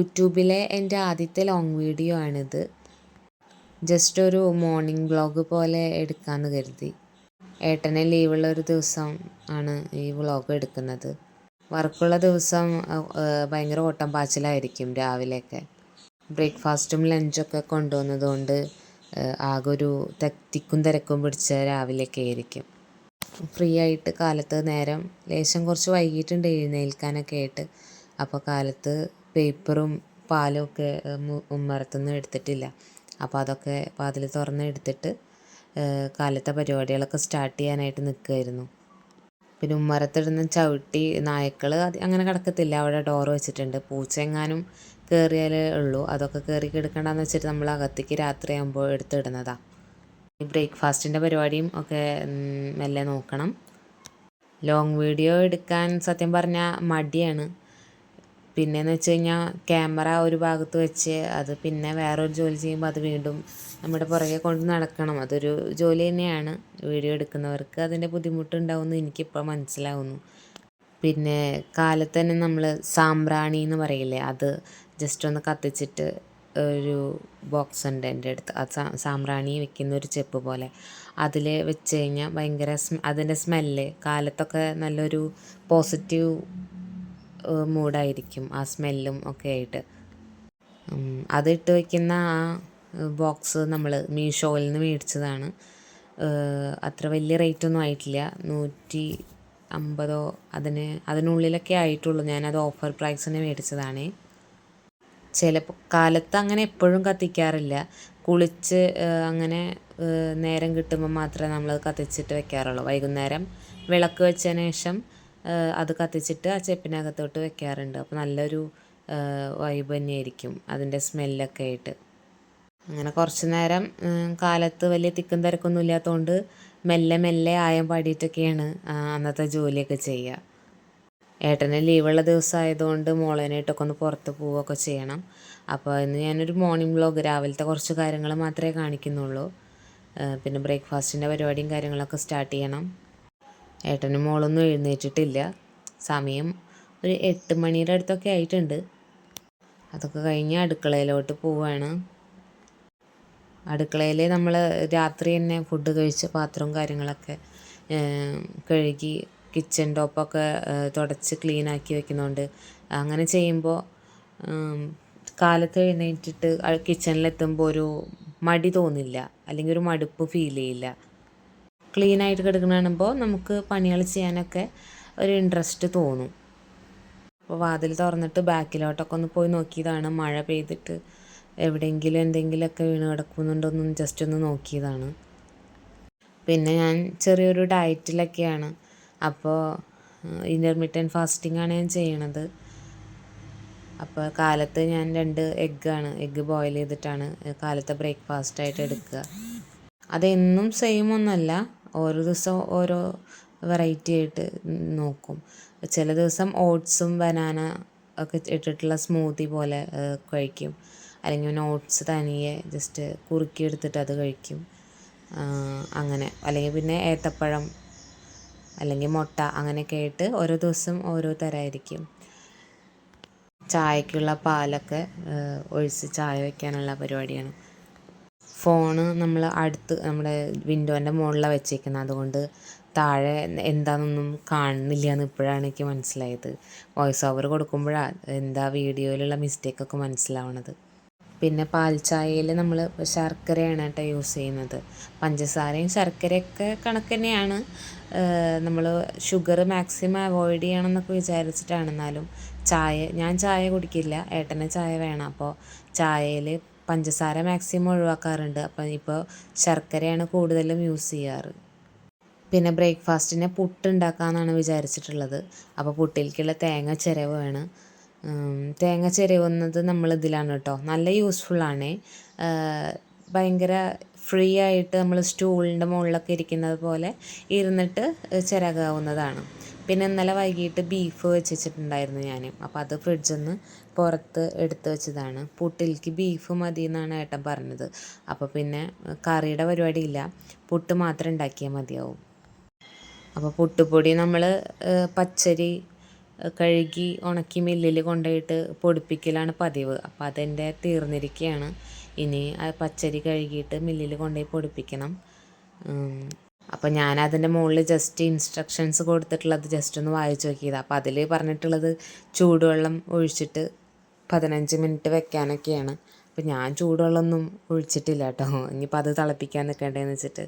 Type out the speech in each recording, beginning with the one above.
യൂട്യൂബിലെ എന്റെ ആദ്യത്തെ ലോങ് വീഡിയോ ആണിത്. ജസ്റ്റ് ഒരു മോർണിംഗ് വ്ളോഗ് പോലെ എടുക്കാമെന്ന് കരുതി. ഏട്ടനെ ലീവുള്ള ഒരു ദിവസം ആണ് ഈ വ്ളോഗ് എടുക്കുന്നത്. വർക്കുള്ള ദിവസം ഭയങ്കര ഓട്ടം പാച്ചിലായിരിക്കും രാവിലെയൊക്കെ. ബ്രേക്ക്ഫാസ്റ്റും ലഞ്ചൊക്കെ കൊണ്ടുവന്നതുകൊണ്ട് ആകെ ഒരു തിക്കും തിരക്കും പിടിച്ച രാവിലെയൊക്കെ ആയിരിക്കും. ഫ്രീ ആയിട്ട് കാലത്ത് നേരം ലേശം കുറച്ച് വൈകിട്ടുണ്ട് എഴുന്നേൽക്കാനൊക്കെ ആയിട്ട്. അപ്പോൾ കാലത്ത് പേപ്പറും പാലും ഒക്കെ ഉമ്മറത്തുനിന്ന് എടുത്തിട്ടില്ല. അപ്പോൾ അതൊക്കെ വാതിൽ തുറന്ന് എടുത്തിട്ട് കാലത്തെ പരിപാടികളൊക്കെ സ്റ്റാർട്ട് ചെയ്യാനായിട്ട് നിൽക്കുമായിരുന്നു പിന്നെ ഉമ്മറത്തിടുന്ന ചവിട്ടി നായ്ക്കൾ അങ്ങനെ കിടക്കത്തില്ല. അവിടെ ഡോർ വെച്ചിട്ടുണ്ട്. പൂച്ച എങ്ങാനും കയറിയാലേ ഉള്ളൂ. അതൊക്കെ കയറി കിടക്കണ്ടെന്ന് വെച്ചിട്ട് നമ്മൾ അകത്തേക്ക് രാത്രിയാകുമ്പോൾ എടുത്തിടുന്നതാണ് ഈ ബ്രേക്ക്ഫാസ്റ്റിന്റെ പരിപാടിയും ഒക്കെ മെല്ലെ നോക്കണം. ലോങ് വീഡിയോ എടുക്കാൻ സത്യം പറഞ്ഞാൽ മടിയാണ്. പിന്നെയെന്ന് വെച്ച് കഴിഞ്ഞാൽ ക്യാമറ ഒരു ഭാഗത്ത് വെച്ച് അത് പിന്നെ വേറൊരു ജോലി ചെയ്യുമ്പോൾ അത് വീണ്ടും നമ്മുടെ പുറകെ കൊണ്ട് നടക്കണം. അതൊരു ജോലി തന്നെയാണ് വീഡിയോ എടുക്കുന്നവർക്ക് അതിന്റെ ബുദ്ധിമുട്ടുണ്ടാവുമെന്ന് എനിക്കിപ്പോൾ മനസ്സിലാവുന്നു. പിന്നെ കാലത്ത് തന്നെ നമ്മൾ സാമ്പ്രാണി എന്ന് പറയില്ലേ അത് ജസ്റ്റ് ഒന്ന് കത്തിച്ചിട്ട് ഒരു ബോക്സ് ഉണ്ട് എന്റെ അടുത്ത്. അത് സാമ്പ്രാണി വെക്കുന്ന ഒരു ചെപ്പ് പോലെ. അതിൽ വെച്ച് കഴിഞ്ഞാൽ ഭയങ്കര അതിന്റെ സ്മെല്ല് കാലത്തൊക്കെ നല്ലൊരു പോസിറ്റീവ് മൂഡായിരിക്കും. ആ സ്മെല്ലും ഒക്കെ ആയിട്ട്. അതിട്ട് വയ്ക്കുന്ന ആ ബോക്സ് നമ്മൾ മീഷോയിൽ നിന്ന് മേടിച്ചതാണ്. അത്ര വലിയ റേറ്റ് ഒന്നും ആയിട്ടില്ല. നൂറ്റി അമ്പതോ അതിന് അതിനുള്ളിലൊക്കെ ആയിട്ടുള്ളൂ. ഞാനത് ഓഫർ പ്രൈസിന് മേടിച്ചതാണേ. ചിലപ്പോൾ കാലത്ത് അങ്ങനെ എപ്പോഴും കത്തിക്കാറില്ല. കുളിച്ച് അങ്ങനെ നേരം കിട്ടുമ്പോൾ മാത്രമേ നമ്മൾ കത്തിച്ചിട്ട് വെക്കാറുള്ളൂ. വൈകുന്നേരം വിളക്ക് വെച്ചതിന് ശേഷം അത് കത്തിച്ചിട്ട് ആ ചെപ്പിനകത്തോട്ട് വെക്കാറുണ്ട്. അപ്പോൾ നല്ലൊരു വൈബ് തന്നെയായിരിക്കും അതിന്റെ സ്മെല്ലൊക്കെ ആയിട്ട്. അങ്ങനെ കുറച്ച് നേരം കാലത്ത് വലിയ തിക്കും തിരക്കൊന്നും ഇല്ലാത്തതുകൊണ്ട് മെല്ലെ മെല്ലെ ആയം പാടിയിട്ടൊക്കെയാണ് അന്നത്തെ ജോലിയൊക്കെ ചെയ്യുക ഏട്ടന് ലീവുള്ള ദിവസമായതുകൊണ്ട് മോളേനായിട്ടൊക്കെ ഒന്ന് പുറത്ത് പോവുകയൊക്കെ ചെയ്യണം. അപ്പോൾ ഇന്ന് ഞാനൊരു മോർണിംഗ് വ്ളോഗ് രാവിലത്തെ കുറച്ച് കാര്യങ്ങൾ മാത്രമേ കാണിക്കുന്നുള്ളൂ. പിന്നെ ബ്രേക്ക്ഫാസ്റ്റിന്റെ പരിപാടിയും കാര്യങ്ങളൊക്കെ സ്റ്റാർട്ട് ചെയ്യണം. ഏട്ടനും മോളൊന്നും എഴുന്നേറ്റിട്ടില്ല. സമയം ഒരു എട്ട് മണിയുടെ അടുത്തൊക്കെ ആയിട്ടുണ്ട്. അതൊക്കെ കഴിഞ്ഞ് അടുക്കളയിലോട്ട് പോവുകയാണ് അടുക്കളയിൽ നമ്മൾ രാത്രി തന്നെ ഫുഡ് കഴിച്ച പാത്രവും കാര്യങ്ങളൊക്കെ കഴുകി കിച്ചൺ ടോപ്പൊക്കെ തുടച്ച് ക്ലീനാക്കി വെക്കുന്നുണ്ട് അങ്ങനെ ചെയ്യുമ്പോൾ കാലത്ത് എഴുന്നേറ്റിട്ട് കിച്ചണിലെത്തുമ്പോൾ ഒരു മടി തോന്നില്ല. അല്ലെങ്കിൽ ഒരു മടുപ്പ് ഫീൽ ചെയ്യില്ല. ക്ലീൻ ആയിട്ട് കിടക്കുന്ന നമുക്ക് പണികൾ ചെയ്യാനൊക്കെ ഒരു ഇൻട്രസ്റ്റ് തോന്നും. അപ്പോൾ വാതിൽ തുറന്നിട്ട് ബാക്കിലോട്ടൊക്കെ ഒന്ന് പോയി നോക്കിയതാണ്. മഴ പെയ്തിട്ട് എവിടെയെങ്കിലും എന്തെങ്കിലുമൊക്കെ വീണ് കിടക്കുന്നുണ്ടോന്നും ജസ്റ്റ് ഒന്ന് നോക്കിയതാണ്. പിന്നെ ഞാൻ ചെറിയൊരു ഡയറ്റിലൊക്കെയാണ് അപ്പോൾ ഇന്റർമീഡിയറ്റ് ഫാസ്റ്റിംഗ് ആണ് ഞാൻ ചെയ്യണത്. അപ്പോൾ കാലത്ത് ഞാൻ രണ്ട് എഗ്ഗാണ് എഗ്ഗ് ബോയിൽ ചെയ്തിട്ടാണ് കാലത്തെ ബ്രേക്ക്ഫാസ്റ്റായിട്ട് എടുക്കുക. അതെന്നും സെയിം ഒന്നല്ല. ഓരോ ദിവസം ഓരോ വെറൈറ്റി ആയിട്ട് നോക്കും. ചില ദിവസം ഓട്സും ബനാന ഒക്കെ ഇട്ടിട്ടുള്ള സ്മൂത്തി പോലെ കഴിക്കും. അല്ലെങ്കിൽ പിന്നെ ഓട്സ് തനിയെ ജസ്റ്റ് കുറുക്കി എടുത്തിട്ട് അത് കഴിക്കും. അങ്ങനെ. അല്ലെങ്കിൽ പിന്നെ ഏത്തപ്പഴം അല്ലെങ്കിൽ മുട്ട അങ്ങനെയൊക്കെ ആയിട്ട് ഓരോ ദിവസം ഓരോ തരമായിരിക്കും ചായക്കുള്ള പാലൊക്കെ ഒഴിച്ച് ചായ വയ്ക്കാനുള്ള പരിപാടിയാണ്. ഫോണ് നമ്മൾ അടുത്ത് നമ്മുടെ വിൻഡോന്റെ മുകളിലാണ് വെച്ചേക്കുന്നത് അതുകൊണ്ട് താഴെ എന്താണെന്നൊന്നും കാണുന്നില്ല എന്ന് ഇപ്പോഴാണ് എനിക്ക് മനസ്സിലായത്. വോയിസ് ഓവർ കൊടുക്കുമ്പോഴാണ് എന്താ വീഡിയോയിലുള്ള മിസ്റ്റേക്കൊക്കെ മനസ്സിലാവണത്. പിന്നെ പാൽ നമ്മൾ ശർക്കരയാണ് കേട്ടോ യൂസ് ചെയ്യുന്നത്. പഞ്ചസാരയും ശർക്കരയൊക്കെ കണക്ക് തന്നെയാണ്. നമ്മൾ ഷുഗർ മാക്സിമം അവോയ്ഡ് ചെയ്യണം എന്നൊക്കെ വിചാരിച്ചിട്ടാണ് എന്നാലും ചായ ഞാൻ ചായ കുടിക്കില്ല. ഏട്ടന് ചായ വേണം. അപ്പോൾ ചായയിൽ പഞ്ചസാര മാക്സിമം ഒഴിവാക്കാറുണ്ട്. അപ്പം ഇപ്പോൾ ശർക്കരയാണ് കൂടുതലും യൂസ് ചെയ്യാറ്. പിന്നെ ബ്രേക്ക്ഫാസ്റ്റിന് പുട്ട് ഉണ്ടാക്കാമെന്നാണ് വിചാരിച്ചിട്ടുള്ളത്. അപ്പോൾ പുട്ടിലേക്കുള്ള തേങ്ങ ചിരവ് വേണം. തേങ്ങ ചിരവുന്നത് നമ്മൾ ഇതിലാണ് കേട്ടോ നല്ല യൂസ്ഫുള്ളാണ് ഭയങ്കര ഫ്രീ ആയിട്ട് നമ്മൾ സ്റ്റൂളിന്റെ മുകളിലൊക്കെ ഇരിക്കുന്നത് പോലെ ഇരുന്നിട്ട് ചിരകാവുന്നതാണ്. പിന്നെ ഇന്നലെ വൈകിട്ട് ബീഫ് വെച്ചിട്ടുണ്ടായിരുന്നു ഞാൻ അപ്പോൾ അത് ഫ്രിഡ്ജിൽ നിന്ന് പുറത്ത് എടുത്ത് വെച്ചതാണ്. പുട്ടിലേക്ക് ബീഫ് മതി എന്നാണ് ഏട്ടൻ പറഞ്ഞത്. അപ്പോൾ പിന്നെ കറിയുടെ പരിപാടിയില്ല. പുട്ട് മാത്രം ഉണ്ടാക്കിയാൽ മതിയാവും. അപ്പോൾ പുട്ടുപൊടി നമ്മൾ പച്ചരി കഴുകി ഉണക്കി മില്ലിൽ കൊണ്ടുപോയിട്ട് പൊടിപ്പിക്കലാണ് പതിവ്. അപ്പോൾ അതെന്റെ തീർന്നിരിക്കുകയാണ് ഇനി പച്ചരി കഴുകിയിട്ട് മില്ലിൽ കൊണ്ടുപോയി പൊടിപ്പിക്കണം. അപ്പോൾ ഞാൻ അതിന്റെ മുകളിൽ ജസ്റ്റ് ഇൻസ്ട്രക്ഷൻസ് കൊടുത്തിട്ടുള്ളത് ജസ്റ്റ് ഒന്ന് വായിച്ചു നോക്കിയതാണ് അപ്പോൾ അതിൽ പറഞ്ഞിട്ടുള്ളത് ചൂടുവെള്ളം ഒഴിച്ചിട്ട് പതിനഞ്ച് മിനിറ്റ് വെക്കാനൊക്കെയാണ്. അപ്പോൾ ഞാൻ ചൂടുവെള്ളമൊന്നും ഒഴിച്ചിട്ടില്ല കേട്ടോ. ഇനിയിപ്പോൾ അത് തിളപ്പിക്കാൻ നിൽക്കേണ്ടതെന്ന് വെച്ചിട്ട്.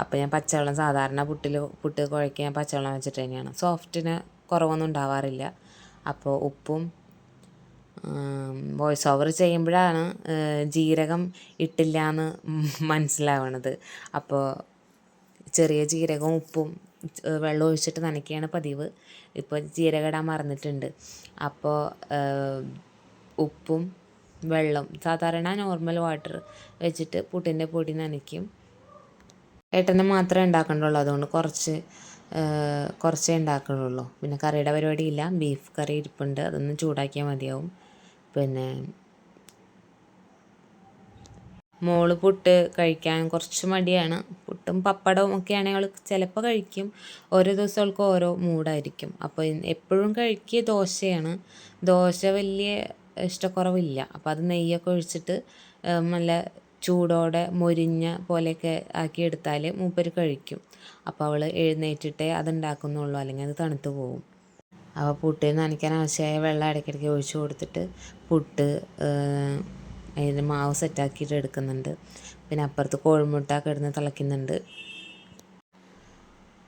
അപ്പോൾ ഞാൻ പച്ചവെള്ളം സാധാരണ പുട്ടിൽ പുട്ട് കുഴയ്ക്കാൻ ഞാൻ പച്ചവെള്ളം വെച്ചിട്ട് തന്നെയാണ്. സോഫ്റ്റിന് കുറവൊന്നും ഉണ്ടാവാറില്ല. അപ്പോൾ ഉപ്പും വോയിസ് ഓവർ ചെയ്യുമ്പോഴാണ് ജീരകം ഇട്ടില്ല എന്ന് മനസ്സിലാവണത്. അപ്പോൾ ചെറിയ ജീരകവും ഉപ്പും വെള്ളം ഒഴിച്ചിട്ട് നനയ്ക്കുകയാണ് പതിവ്. ഇപ്പോൾ ജീരകം ഇടാൻ മറന്നിട്ടുണ്ട് അപ്പോൾ ഉപ്പും വെള്ളം സാധാരണ നോർമൽ വാട്ടർ വെച്ചിട്ട് പുട്ടിന്റെ പൊടി നനയ്ക്കും. ഏട്ടന് മാത്രമേ ഉണ്ടാക്കണ്ടുള്ളൂ. അതുകൊണ്ട് കുറച്ച് കുറച്ചേ ഉണ്ടാക്കുന്നുള്ളൂ പിന്നെ കറിയുടെ പരിപാടിയില്ല. ബീഫ് കറി ഇരിപ്പുണ്ട്. അതൊന്ന് ചൂടാക്കിയാൽ മതിയാവും. പിന്നെ മോൾ പുട്ട് കഴിക്കാൻ കുറച്ച് മടിയാണ്. പുട്ടും പപ്പടവും ഒക്കെ ആണെങ്കിൽ ചിലപ്പോൾ കഴിക്കും. ഓരോ ദിവസം അവൾക്ക് ഓരോ മൂഡായിരിക്കും. അപ്പോൾ എപ്പോഴും കഴിക്കുക ദോശയാണ്. ദോശ വലിയ ഇഷ്ടക്കുറവില്ല. അപ്പോൾ അത് നെയ്യൊക്കെ ഒഴിച്ചിട്ട് നല്ല ചൂടോടെ മൊരിഞ്ഞ പോലെയൊക്കെ ആക്കി എടുത്താൽ മൂപ്പര് കഴിക്കും. അപ്പോൾ അവൾ എഴുന്നേറ്റിട്ടേ അത് ഉണ്ടാക്കുന്നുള്ളൂ അല്ലെങ്കിൽ അത് തണുത്ത് പോകും അപ്പോൾ പുട്ടിന് നനയ്ക്കാൻ ആവശ്യമായ വെള്ളം ഇടയ്ക്കിടയ്ക്ക് ഒഴിച്ചു കൊടുത്തിട്ട് പുട്ട് അതിന്റെ മാവ് സെറ്റാക്കിയിട്ട് എടുക്കുന്നുണ്ട്. പിന്നെ അപ്പുറത്ത് കോഴിമുട്ട കിടന്ന് തിളയ്ക്കുന്നുണ്ട്.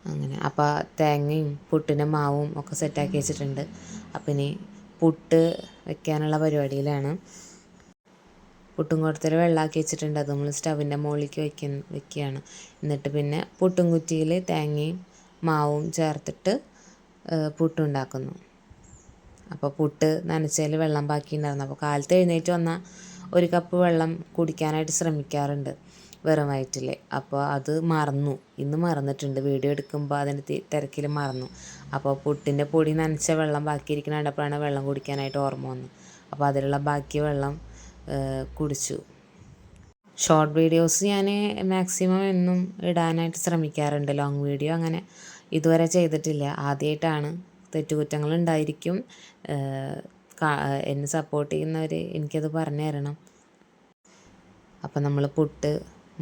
അങ്ങനെ. അപ്പോൾ തേങ്ങയും പുട്ടിന്റെ മാവും ഒക്കെ സെറ്റാക്കി വെച്ചിട്ടുണ്ട്. അപ്പം ഇനി പുട്ട് വെക്കാനുള്ള പരിപാടിയിലാണ്. പുട്ടും കൊടുത്തിൽ വെള്ളമാക്കി വെച്ചിട്ടുണ്ട്. അത് നമ്മൾ സ്റ്റവിന്റെ മുകളിലേക്ക് വയ്ക്കുന്ന വെക്കുകയാണ്. എന്നിട്ട് പിന്നെ പുട്ടും കുറ്റിയിൽ തേങ്ങയും മാവും ചേർത്തിട്ട് പുട്ടുണ്ടാക്കുന്നു അപ്പോൾ പുട്ട് നനച്ചതിൽ വെള്ളം ബാക്കി ഉണ്ടായിരുന്നു അപ്പോൾ കാലത്ത് എഴുന്നേറ്റ് വന്നാൽ ഒരു കപ്പ് വെള്ളം കുടിക്കാനായിട്ട് ശ്രമിക്കാറുണ്ട് വെറും വയറ്റിൽ അപ്പോൾ അത് മറന്നു. ഇന്ന് മറന്നിട്ടുണ്ട്. വീഡിയോ എടുക്കുമ്പോൾ അതിന്റെ തിരക്കിൽ മറന്നു. അപ്പോൾ പുട്ടിന്റെ പൊടി നനച്ച വെള്ളം ബാക്കിയിരിക്കുന്ന കണ്ടപ്പോഴാണ് വെള്ളം കുടിക്കാനായിട്ട് ഓർമ്മ വന്നു അപ്പോൾ അതിലുള്ള ബാക്കി വെള്ളം കുടിച്ചു. ഷോർട്ട് വീഡിയോസ് ഞാൻ മാക്സിമം എന്നും ഇടാനായിട്ട് ശ്രമിക്കാറുണ്ട്. ലോങ് വീഡിയോ അങ്ങനെ ഇതുവരെ ചെയ്തിട്ടില്ല. ആദ്യമായിട്ടാണ് തെറ്റുകുറ്റങ്ങൾ ഉണ്ടായിരിക്കും. എന്നെ സപ്പോർട്ട് ചെയ്യുന്നവർ എനിക്കത് പറഞ്ഞു തരണം. അപ്പം നമ്മൾ പുട്ട്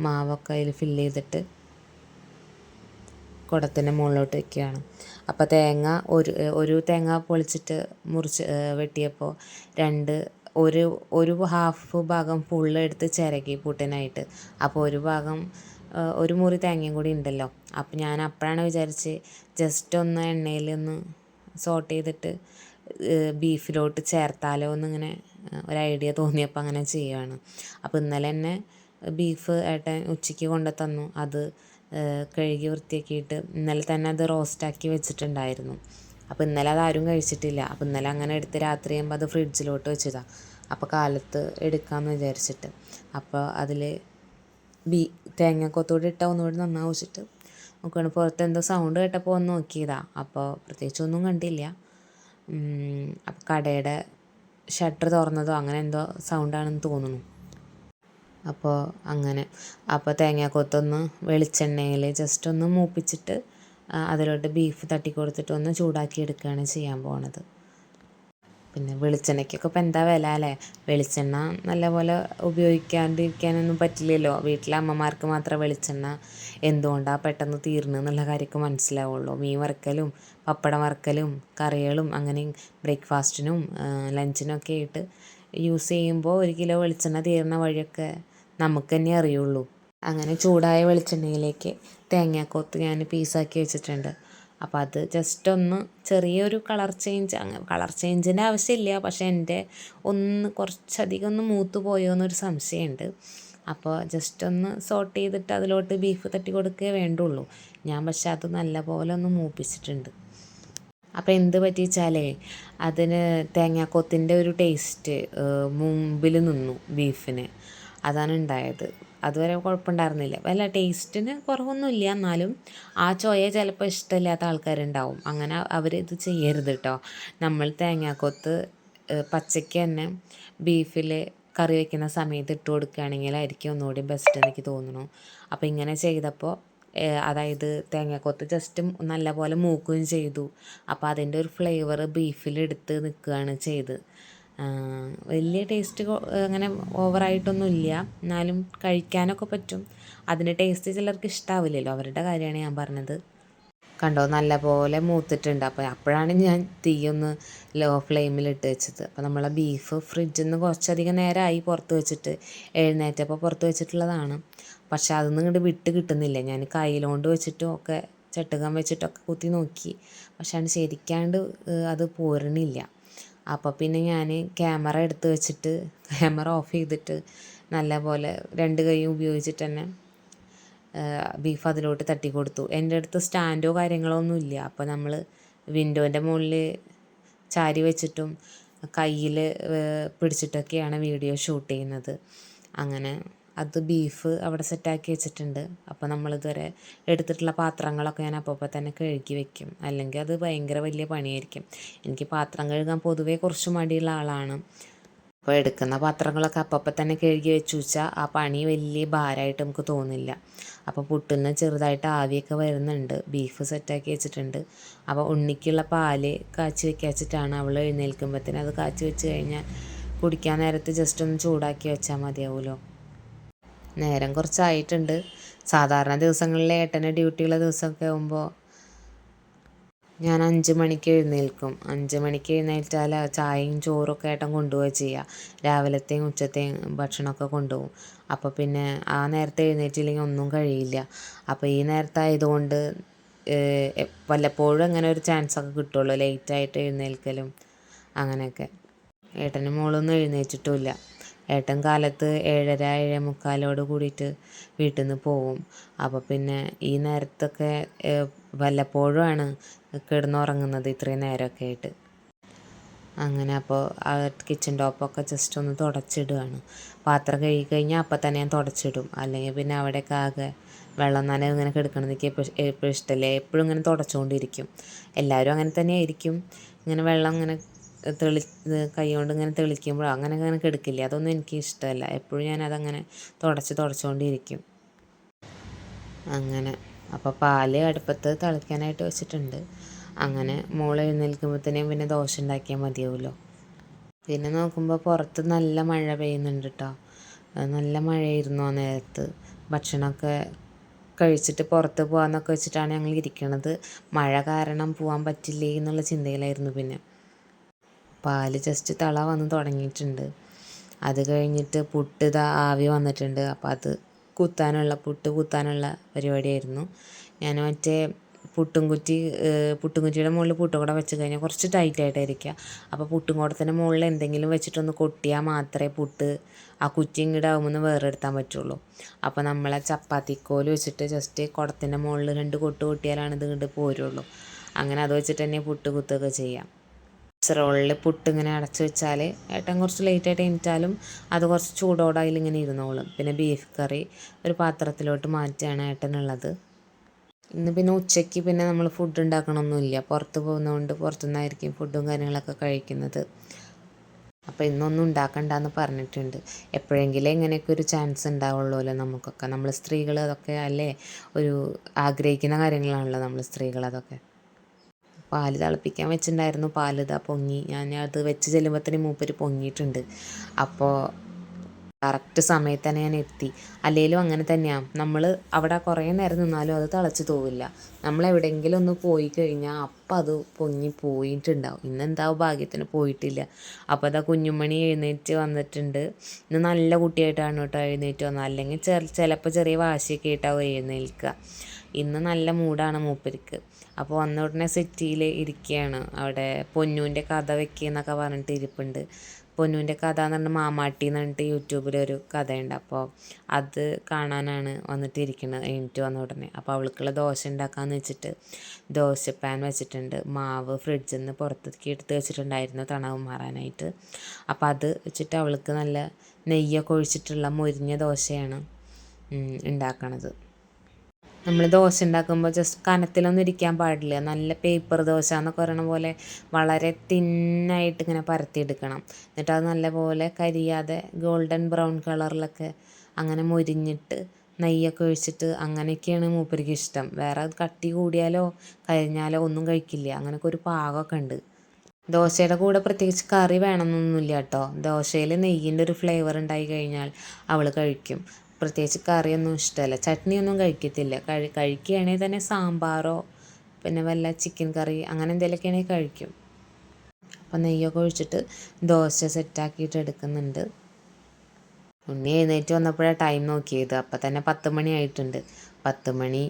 മാവൊക്കെ അതിൽ ഫില്ല് ചെയ്തിട്ട് കുടത്തിന്റെ മുകളിലോട്ട് വെക്കുകയാണ്. അപ്പോൾ തേങ്ങ ഒരു ഒരു തേങ്ങ പൊളിച്ചിട്ട് മുറിച്ച് വെട്ടിയപ്പോൾ രണ്ട് ഒരു ഒരു ഹാഫ് ഭാഗം ഫുള്ള് എടുത്ത് ചിരകി പുട്ടിനായിട്ട്. അപ്പോൾ ഒരു ഭാഗം ഒരു മുറി തേങ്ങയും കൂടി ഉണ്ടല്ലോ. അപ്പോൾ ഞാൻ അപ്പോഴാണ് വിചാരിച്ച് ജസ്റ്റ് ഒന്ന് എണ്ണയിൽ ഒന്ന് സോട്ട് ചെയ്തിട്ട് ബീഫിലോട്ട് ചേർത്താലോ എന്നിങ്ങനെ ഒരു ഐഡിയ തോന്നിയപ്പോൾ അങ്ങനെ ചെയ്യുകയാണ് അപ്പോൾ ഇന്നലെ തന്നെ ബീഫ് ഏട്ടൻ ഉച്ചയ്ക്ക് കൊണ്ട് തന്നു. അത് കഴുകി വൃത്തിയാക്കിയിട്ട് ഇന്നലെ തന്നെ അത് റോസ്റ്റാക്കി വെച്ചിട്ടുണ്ടായിരുന്നു. അപ്പോൾ ഇന്നലെ അത് ആരും കഴിച്ചിട്ടില്ല. അപ്പോൾ ഇന്നലെ അങ്ങനെ എടുത്ത് രാത്രി ആകുമ്പോൾ അത് ഫ്രിഡ്ജിലോട്ട് വെച്ചതാണ് അപ്പോൾ കാലത്ത് എടുക്കാമെന്ന് വിചാരിച്ചിട്ട്. അപ്പോൾ അതിൽ ബീ തേങ്ങാക്കൊത്തൂടി ഇട്ട ഒന്നുകൂടി നന്നാ വെച്ചിട്ട് നോക്കുകയാണ് പുറത്ത് എന്തോ സൗണ്ട് കേട്ടപ്പോൾ ഒന്ന് നോക്കിയതാണ് അപ്പോൾ പ്രത്യേകിച്ചൊന്നും കണ്ടില്ല. അപ്പോൾ കടയുടെ ഷട്ടർ തുറന്നതോ അങ്ങനെ എന്തോ സൗണ്ടാണെന്ന് തോന്നുന്നു. അപ്പോൾ അങ്ങനെ. അപ്പോൾ തേങ്ങാക്കൊത്തൊന്ന് വെളിച്ചെണ്ണയിൽ ജസ്റ്റ് ഒന്ന് മൂപ്പിച്ചിട്ട് അതിലോട്ട് ബീഫ് തട്ടി കൊടുത്തിട്ട് ഒന്ന് ചൂടാക്കി എടുക്കുകയാണ് ചെയ്യാൻ പോണത്. പിന്നെ വെളിച്ചെണ്ണയ്ക്കൊക്കെ ഇപ്പം എന്താ വില അല്ലേ? വെളിച്ചെണ്ണ നല്ലപോലെ ഉപയോഗിക്കാണ്ടിരിക്കാനൊന്നും പറ്റില്ലല്ലോ. വീട്ടിലെ അമ്മമാർക്ക് മാത്രമേ വെളിച്ചെണ്ണ എന്തുകൊണ്ടാണ് പെട്ടെന്ന് തീർന്നു എന്നുള്ള കാര്യമൊക്കെ മനസ്സിലാവുള്ളൂ. മീൻ വറുക്കലും പപ്പടം വറുക്കലും കറികളും അങ്ങനെ ബ്രേക്ക്ഫാസ്റ്റിനും ലഞ്ചിനും ഒക്കെ ആയിട്ട് യൂസ് ചെയ്യുമ്പോൾ ഒരു കിലോ വെളിച്ചെണ്ണ തീർന്ന വഴിയൊക്കെ നമുക്ക് തന്നെ അറിയുള്ളൂ. അങ്ങനെ ചൂടായ വെളിച്ചെണ്ണയിലേക്ക് തേങ്ങാക്കൊത്ത് ഞാൻ പീസാക്കി വെച്ചിട്ടുണ്ട്. അപ്പോൾ അത് ജസ്റ്റ് ഒന്ന് ചെറിയൊരു കളർ ചേഞ്ച് അങ്ങനെ കളർ ചേഞ്ചിന്റെ ആവശ്യമില്ല. പക്ഷേ എന്റെ ഒന്ന് കുറച്ചധികം ഒന്ന് മൂത്ത് പോയോ എന്നൊരു സംശയമുണ്ട്. അപ്പോൾ ജസ്റ്റ് ഒന്ന് സോട്ട് ചെയ്തിട്ട് അതിലോട്ട് ബീഫ് തട്ടി കൊടുക്കുകയേ വേണ്ടുള്ളൂ. ഞാൻ പക്ഷെ അത് നല്ലപോലെ ഒന്ന് മൂപ്പിച്ചിട്ടുണ്ട്. അപ്പോൾ എന്ത് പറ്റിച്ചാലേ അതിന് തേങ്ങാക്കൊത്തിന്റെ ഒരു ടേസ്റ്റ് മുമ്പിൽ നിന്നു ബീഫിന് അതാണ് ഉണ്ടായത്. അതുവരെ കുഴപ്പമുണ്ടായിരുന്നില്ല. വല്ല ടേസ്റ്റിന് കുറവൊന്നുമില്ല. എന്നാലും ആ ചോയ ചിലപ്പോൾ ഇഷ്ടമില്ലാത്ത ആൾക്കാരുണ്ടാവും. അങ്ങനെ അവർ ഇത് ചെയ്യരുത് കേട്ടോ നമ്മൾ തേങ്ങാക്കൊത്ത് പച്ചയ്ക്ക് തന്നെ ബീഫിൽ കറി വയ്ക്കുന്ന സമയത്ത് ഇട്ട് കൊടുക്കുകയാണെങ്കിലായിരിക്കും ഒന്നുകൂടി ബെസ്റ്റ് എനിക്ക് തോന്നുന്നു. അപ്പോൾ ഇങ്ങനെ ചെയ്തപ്പോൾ അതായത് തേങ്ങാക്കൊത്ത് ജസ്റ്റ് നല്ലപോലെ മൂക്കുകയും ചെയ്തു. അപ്പോൾ അതിന്റെ ഒരു ഫ്ലേവർ ബീഫിലെടുത്ത് നിൽക്കുകയാണ് ചെയ്ത്. വലിയ ടേസ്റ്റ് അങ്ങനെ ഓവറായിട്ടൊന്നും ഇല്ല. എന്നാലും കഴിക്കാനൊക്കെ പറ്റും. അതിന്റെ ടേസ്റ്റ് ചിലർക്ക് ഇഷ്ടാവില്ലല്ലോ. അവരുടെ കാര്യമാണ് ഞാൻ പറഞ്ഞത്. കണ്ടോ? നല്ല പോലെ മൂത്തിട്ടുണ്ട്. അപ്പോൾ അപ്പോഴാണ് ഞാൻ തീയൊന്ന് ലോ ഫ്ലെയിമിൽ ഇട്ട് വെച്ചത്. അപ്പോൾ നമ്മളെ ബീഫ് ഫ്രിഡ്ജിൽ നിന്ന് കുറച്ചധികം നേരമായി പുറത്ത് വെച്ചിട്ട് എഴുന്നേറ്റപ്പോൾ പുറത്ത് വെച്ചിട്ടുള്ളതാണ്. പക്ഷേ അതൊന്നും ഇങ്ങോട്ട് വിട്ട് കിട്ടുന്നില്ല. ഞാൻ കയ്യിലോണ്ട് വെച്ചിട്ടും ഒക്കെ ചട്ടുകം വെച്ചിട്ടൊക്കെ കുത്തി നോക്കി. പക്ഷേ അത് ശരിക്കാണ്ട് അത് പോരണില്ല അപ്പോൾ പിന്നെ ഞാൻ ക്യാമറ എടുത്ത് വെച്ചിട്ട് ക്യാമറ ഓഫ് ചെയ്തിട്ട് നല്ല പോലെ രണ്ട് കൈയും ഉപയോഗിച്ചിട്ട് തന്നെ ബീഫ് അതിലോട്ട് തട്ടി കൊടുത്തു എന്റെ അടുത്ത് സ്റ്റാൻഡോ കാര്യങ്ങളോ ഒന്നും ഇല്ല. അപ്പോൾ നമ്മൾ വിൻഡോന്റെ മുകളിൽ ചാരി വെച്ചിട്ടും കയ്യിൽ പിടിച്ചിട്ടൊക്കെയാണ് വീഡിയോ ഷൂട്ട് ചെയ്യുന്നത്. അങ്ങനെ അത് ബീഫ് അവിടെ സെറ്റാക്കി വെച്ചിട്ടുണ്ട്. അപ്പോൾ നമ്മളിതുവരെ എടുത്തിട്ടുള്ള പാത്രങ്ങളൊക്കെ ഞാൻ അപ്പോൾ തന്നെ കഴുകി വെക്കും. അല്ലെങ്കിൽ അത് ഭയങ്കര വലിയ പണിയായിരിക്കും. എനിക്ക് പാത്രം കഴുകാൻ പൊതുവേ കുറച്ച് മടിയുള്ള ആളാണ്. അപ്പോൾ എടുക്കുന്ന പാത്രങ്ങളൊക്കെ അപ്പം തന്നെ കഴുകി വെച്ചു വെച്ചാൽ ആ പണി വലിയ ഭാരമായിട്ട് നമുക്ക് തോന്നില്ല. അപ്പോൾ പുട്ടുന്ന ചെറുതായിട്ട് ആവിയൊക്കെ വരുന്നുണ്ട്. ബീഫ് സെറ്റാക്കി വെച്ചിട്ടുണ്ട്. അപ്പോൾ ഉണ്ണിക്കുള്ള പാൽ കാച്ചി വെക്കാച്ചിട്ടാണ് അവൾ എഴുന്നേൽക്കുമ്പോഴത്തേന് അത് കാച്ചി വെച്ച് കഴിഞ്ഞാൽ കുടിക്കാൻ നേരത്ത് ജസ്റ്റ് ഒന്ന് ചൂടാക്കി വെച്ചാൽ മതിയാവുമല്ലോ നേരം കുറച്ചായിട്ടുണ്ട്. സാധാരണ ദിവസങ്ങളിൽ ഏട്ടന് ഡ്യൂട്ടിയുള്ള ദിവസമൊക്കെ ആകുമ്പോൾ ഞാൻ അഞ്ച് മണിക്ക് എഴുന്നേൽക്കും. അഞ്ച് മണിക്ക് എഴുന്നേറ്റാൽ ചായയും ചോറൊക്കെ ഏട്ടൻ കൊണ്ടുപോവുക ചെയ്യുക രാവിലത്തെയും ഉച്ചത്തെയും ഭക്ഷണമൊക്കെ കൊണ്ടുപോകും. അപ്പോൾ പിന്നെ ആ നേരത്തെ എഴുന്നേറ്റില്ലെങ്കിൽ ഒന്നും കഴിയില്ല. അപ്പോൾ ഈ നേരത്തായതുകൊണ്ട് വല്ലപ്പോഴും അങ്ങനെ ഒരു ചാൻസ് ഒക്കെ കിട്ടുള്ളൂ. ലേറ്റായിട്ട് എഴുന്നേൽക്കലും അങ്ങനെയൊക്കെ. ഏട്ടനും മോളൊന്നും എഴുന്നേറ്റിട്ടുമില്ല. ഏട്ടൻ കാലത്ത് ഏഴര ഏഴേ മുക്കാലോട് കൂടിയിട്ട് വീട്ടിൽ നിന്ന് പോവും. അപ്പോൾ പിന്നെ ഈ നേരത്തൊക്കെ വല്ലപ്പോഴുമാണ് കിടന്നുറങ്ങുന്നത് ഇത്രയും നേരമൊക്കെ ആയിട്ട്. അങ്ങനെ അപ്പോൾ ആ കിച്ചൺ ടോപ്പൊക്കെ ജസ്റ്റ് ഒന്ന് തുടച്ചിടുകയാണ്. പാത്രം കഴുകി കഴിഞ്ഞാൽ അപ്പം തന്നെ ഞാൻ തുടച്ചിടും. അല്ലെങ്കിൽ പിന്നെ അവിടെയൊക്കെ ആകെ വെള്ളം നനവ് ഇങ്ങനെ കിടക്കണത് എനിക്ക് എപ്പോഴും ഇഷ്ടമല്ലേ എപ്പോഴും ഇങ്ങനെ തുടച്ചുകൊണ്ടിരിക്കും എല്ലാവരും അങ്ങനെ തന്നെ ആയിരിക്കും ഇങ്ങനെ വെള്ളം ഇങ്ങനെ തെളി കൈകൊണ്ട് ഇങ്ങനെ തെളിക്കുമ്പോഴോ അങ്ങനെ അങ്ങനെ കിടക്കില്ലേ? അതൊന്നും എനിക്ക് ഇഷ്ടമല്ല എപ്പോഴും ഞാൻ അതങ്ങനെ തുടച്ച് തുടച്ചുകൊണ്ടിരിക്കും അങ്ങനെ. അപ്പോൾ പാൽ അടുപ്പത്ത് തിളയ്ക്കാനായിട്ട് വെച്ചിട്ടുണ്ട്. അങ്ങനെ മോൾ എഴുന്നേൽക്കുമ്പോഴത്തേനും പിന്നെ ദോശ ഉണ്ടാക്കിയാൽ മതിയാവുമല്ലോ പിന്നെ നോക്കുമ്പോൾ പുറത്ത് നല്ല മഴ പെയ്യുന്നുണ്ട് കേട്ടോ നല്ല മഴയായിരുന്നു ആ നേരത്ത്. ഭക്ഷണമൊക്കെ കഴിച്ചിട്ട് പുറത്ത് പോകാമെന്നൊക്കെ വെച്ചിട്ടാണ് ഞങ്ങൾ ഇരിക്കണത് മഴ കാരണം പോകാൻ പറ്റില്ലേ എന്നുള്ള ചിന്തയിലായിരുന്നു പിന്നെ. പാൽ ജസ്റ്റ് തള വന്ന് തുടങ്ങിയിട്ടുണ്ട്. അത് കഴിഞ്ഞിട്ട് പുട്ട് ഇതാ ആവി വന്നിട്ടുണ്ട്. അപ്പം അത് കുത്താനുള്ള പുട്ട് കുത്താനുള്ള പരിപാടിയായിരുന്നു. ഞാൻ മറ്റേ പുട്ടും കുറ്റി പുട്ടും കുറ്റിയുടെ മുകളിൽ പുട്ടും കൂടെ വെച്ച് കഴിഞ്ഞാൽ കുറച്ച് ടൈറ്റായിട്ടായിരിക്കുക അപ്പോൾ പുട്ടും കൂടത്തിന്റെ മുകളിൽ എന്തെങ്കിലും വെച്ചിട്ടൊന്ന് കൊട്ടിയാൽ മാത്രമേ പുട്ട് ആ കുറ്റി ഇങ്ങോട്ട് ആകുമ്പോൾ വേറെ എടുത്താൻ പറ്റുള്ളൂ. അപ്പോൾ നമ്മളെ ചപ്പാത്തിക്കോൽ വെച്ചിട്ട് ജസ്റ്റ് കുടത്തിന്റെ മുകളിൽ രണ്ട് കൊട്ട് കൊട്ടിയാലാണ് ഇത് ഇങ്ങോട്ട് പോരുള്ളൂ. അങ്ങനെ അത് വെച്ചിട്ട് തന്നെ പുട്ട് കുത്തുകയൊക്കെ ചെയ്യാം. റോളിൽ പുട്ട് ഇങ്ങനെ അടച്ച് വെച്ചാൽ ഏട്ടൻ കുറച്ച് ലേറ്റായിട്ട് എണീറ്റാലും അത് കുറച്ച് ചൂടോടെ അതിലിങ്ങനെ ഇരുന്നോളും. പിന്നെ ബീഫ് കറി ഒരു പാത്രത്തിലോട്ട് മാറ്റിയാണ് ഏട്ടനുള്ളത്. ഇന്ന് പിന്നെ ഉച്ചയ്ക്ക് പിന്നെ നമ്മൾ ഫുഡ് ഉണ്ടാക്കണമൊന്നുമില്ല പുറത്ത് പോകുന്നതുകൊണ്ട് പുറത്തുനിന്നായിരിക്കും ഫുഡും കാര്യങ്ങളൊക്കെ കഴിക്കുന്നത്. അപ്പോൾ ഇന്നൊന്നും ഉണ്ടാക്കണ്ടെന്ന് പറഞ്ഞിട്ടുണ്ട്. എപ്പോഴെങ്കിലും ഇങ്ങനെയൊക്കെ ഒരു ചാൻസ് ഉണ്ടാവുള്ളൂല്ലോ നമുക്കൊക്കെ. നമ്മൾ സ്ത്രീകൾ അതൊക്കെ അല്ലേ? ഒരു ആഗ്രഹിക്കുന്ന കാര്യങ്ങളാണല്ലോ നമ്മൾ സ്ത്രീകൾ അതൊക്കെ. പാൽ തിളപ്പിക്കാൻ വെച്ചിട്ടുണ്ടായിരുന്നു. പാൽ ഇതാ പൊങ്ങി. ഞാൻ അത് വെച്ച് ചെല്ലുമ്പോഴത്തേന് മൂപ്പര് പൊങ്ങിയിട്ടുണ്ട്. അപ്പോൾ കറക്റ്റ് സമയത്ത് തന്നെ ഞാൻ എത്തി. അല്ലെങ്കിലും അങ്ങനെ തന്നെയാണ് നമ്മൾ അവിടെ കുറേ നേരം നിന്നാലും അത് തിളച്ച് തോവില്ല നമ്മൾ എവിടെയെങ്കിലും ഒന്ന് പോയി കഴിഞ്ഞാൽ അപ്പം അത് പൊങ്ങി പോയിട്ടുണ്ടാവും. ഇന്നെന്താവും ഭാഗ്യത്തിന് പോയിട്ടില്ല. അപ്പോൾ അതാ കുഞ്ഞുമണി എഴുന്നേറ്റ് വന്നിട്ടുണ്ട്. ഇന്ന് നല്ല കുട്ടിയായിട്ടാണ് കേട്ടോ എഴുന്നേറ്റ് വന്നത്. അല്ലെങ്കിൽ ചെറു ചിലപ്പോൾ ചെറിയ വാശിയൊക്കെ ആയിട്ടാവും എഴുന്നേൽക്കുക. ഇന്ന് നല്ല മൂഡാണ് മൂപ്പർക്ക്. അപ്പോൾ വന്ന ഉടനെ സിറ്റിയിൽ ഇരിക്കുകയാണ് അവിടെ പൊന്നൂന്റെ കഥ വെക്കുക എന്നൊക്കെ പറഞ്ഞിട്ട് ഇരിപ്പുണ്ട്. പൊന്നൂന്റെ കഥ എന്ന് പറഞ്ഞാൽ മാമാട്ടി എന്ന് പറഞ്ഞിട്ട് യൂട്യൂബിലൊരു കഥയുണ്ട്. അപ്പോൾ അത് കാണാനാണ് വന്നിട്ട് ഇരിക്കുന്നത് എണീറ്റ് വന്ന ഉടനെ. അപ്പോൾ അവൾക്കുള്ള ദോശ ഉണ്ടാക്കാമെന്ന് വെച്ചിട്ട് ദോശ പാൻ വെച്ചിട്ടുണ്ട്. മാവ് ഫ്രിഡ്ജിൽ നിന്ന് പുറത്തേക്ക് എടുത്ത് വെച്ചിട്ടുണ്ടായിരുന്നു തണവ് മാറാനായിട്ട്. അപ്പോൾ അത് വെച്ചിട്ട് അവൾക്ക് നല്ല നെയ്യൊക്കെ ഒഴിച്ചിട്ടുള്ള മുരിഞ്ഞ ദോശയാണ് ഉണ്ടാക്കണത്. നമ്മൾ ദോശ ഉണ്ടാക്കുമ്പോൾ ജസ്റ്റ് കനത്തിലൊന്നും ഇരിക്കാൻ പാടില്ല. നല്ല പേപ്പർ ദോശ എന്നൊക്കെ പറയണ പോലെ വളരെ തിന്നായിട്ട് ഇങ്ങനെ പരത്തിയെടുക്കണം. എന്നിട്ട് അത് നല്ലപോലെ കരിയാതെ ഗോൾഡൻ ബ്രൗൺ കളറിലൊക്കെ അങ്ങനെ മൊരിഞ്ഞിട്ട് നെയ്യൊക്കെ ഒഴിച്ചിട്ട് അങ്ങനെയൊക്കെയാണ് മൂപ്പരിക്ക് ഇഷ്ടം. വേറെ കട്ടി കൂടിയാലോ കഴിഞ്ഞാലോ ഒന്നും കഴിക്കില്ല. അങ്ങനെയൊക്കെ ഒരു പാകമൊക്കെ ഉണ്ട് ദോശയുടെ കൂടെ പ്രത്യേകിച്ച് കറി വേണമെന്നൊന്നുമില്ല കേട്ടോ. ദോശയിൽ നെയ്യിന്റെ ഒരു ഫ്ലേവർ ഉണ്ടായി കഴിഞ്ഞാൽ അവൾ കഴിക്കും. പ്രത്യേകിച്ച് കറിയൊന്നും ഇഷ്ടമല്ല. ചട്നിയൊന്നും കഴിക്കത്തില്ല. കഴി കഴിക്കുകയാണെങ്കിൽ തന്നെ സാമ്പാറോ പിന്നെ വല്ല ചിക്കൻ കറി അങ്ങനെ എന്തെങ്കിലുമൊക്കെ ആണെങ്കിൽ കഴിക്കും. അപ്പം നെയ്യൊക്കെ ഒഴിച്ചിട്ട് ദോശ സെറ്റാക്കിയിട്ട് എടുക്കുന്നുണ്ട്. ഉണ്ണി എഴുന്നേറ്റ് വന്നപ്പോഴാണ് ടൈം നോക്കിയത്. അപ്പം തന്നെ പത്ത് മണി ആയിട്ടുണ്ട്. പത്ത് മണി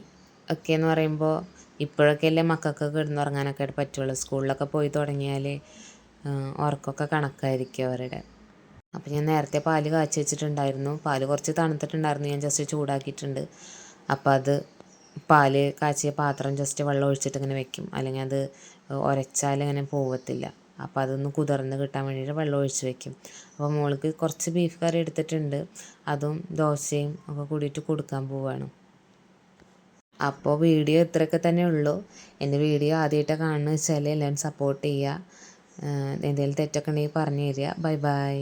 ഒക്കെ എന്ന് പറയുമ്പോൾ ഇപ്പോഴൊക്കെ അല്ലേ മക്കൾക്കൊക്കെ കിടന്നുറങ്ങാനൊക്കെ പറ്റുള്ളൂ. സ്കൂളിലൊക്കെ പോയി തുടങ്ങിയാൽ ഉറക്കമൊക്കെ കണക്കായിരിക്കും അവരുടെ. അപ്പം ഞാൻ നേരത്തെ പാൽ കാച്ചി വെച്ചിട്ടുണ്ടായിരുന്നു. പാൽ കുറച്ച് തണുത്തിട്ടുണ്ടായിരുന്നു. ഞാൻ ജസ്റ്റ് ചൂടാക്കിയിട്ടുണ്ട്. അപ്പോൾ അത് പാൽ കാച്ചിയ പാത്രം ജസ്റ്റ് വെള്ളം ഒഴിച്ചിട്ട് ഇങ്ങനെ വെക്കും. അല്ലെങ്കിൽ അത് ഉരച്ചാൽ ഇങ്ങനെ പോവത്തില്ല. അപ്പോൾ അതൊന്ന് കുതിർന്ന് കിട്ടാൻ വേണ്ടിയിട്ട് വെള്ളം ഒഴിച്ച് വെക്കും. അപ്പോൾ മോൾക്ക് കുറച്ച് ബീഫ് കറി എടുത്തിട്ടുണ്ട്. അതും ദോശയും ഒക്കെ കൂടിയിട്ട് കൊടുക്കാൻ പോവുകയാണ് അപ്പോൾ വീഡിയോ ഇത്രയൊക്കെ തന്നെ ഉള്ളൂ. എന്റെ വീഡിയോ ആദ്യമായിട്ട് കാണുന്നത്. വെച്ചാൽ എല്ലാവരും സപ്പോർട്ട് ചെയ്യുക. എന്തെങ്കിലും തെറ്റൊക്കെ ഉണ്ടെങ്കിൽ പറഞ്ഞു തരിക. Bye bye